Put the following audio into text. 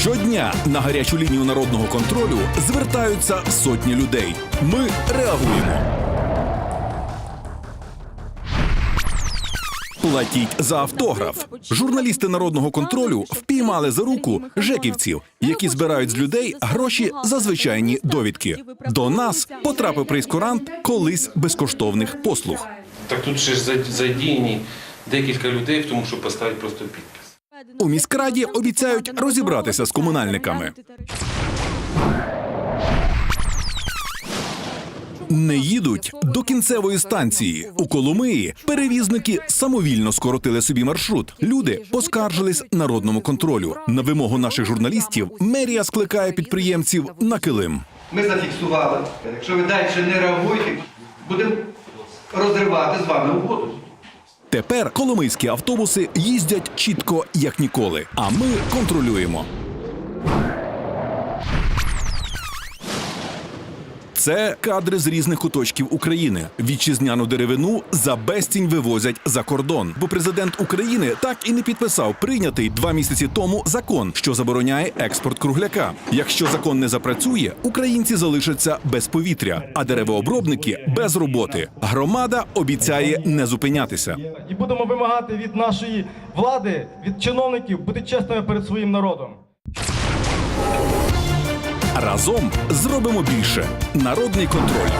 Щодня на гарячу лінію народного контролю звертаються сотні людей. Ми реагуємо. Платіть за автограф. Журналісти народного контролю впіймали за руку жеківців, які збирають з людей гроші за звичайні довідки. До нас потрапив прейскурант колись безкоштовних послуг. Так тут ще ж зад- задіяні декілька людей в тому, щоб поставити просто підпис. У міськраді обіцяють розібратися з комунальниками. Не їдуть до кінцевої станції. У Коломиї перевізники самовільно скоротили собі маршрут. Люди поскаржились народному контролю. На вимогу наших журналістів мерія скликає підприємців на килим. Ми зафіксували. Якщо ви далі не реагуєте, будемо розривати з вами угоду. Тепер коломийські автобуси їздять чітко як ніколи. А ми контролюємо. Це кадри з різних куточків України. Вітчизняну деревину за безцінь вивозять за кордон. Бо президент України так і не підписав прийнятий два місяці тому закон, що забороняє експорт кругляка. Якщо закон не запрацює, українці залишаться без повітря, а деревообробники без роботи. Громада обіцяє не зупинятися. І будемо вимагати від нашої влади, від чиновників бути чесними перед своїм народом. Разом зробимо більше. Народний контроль.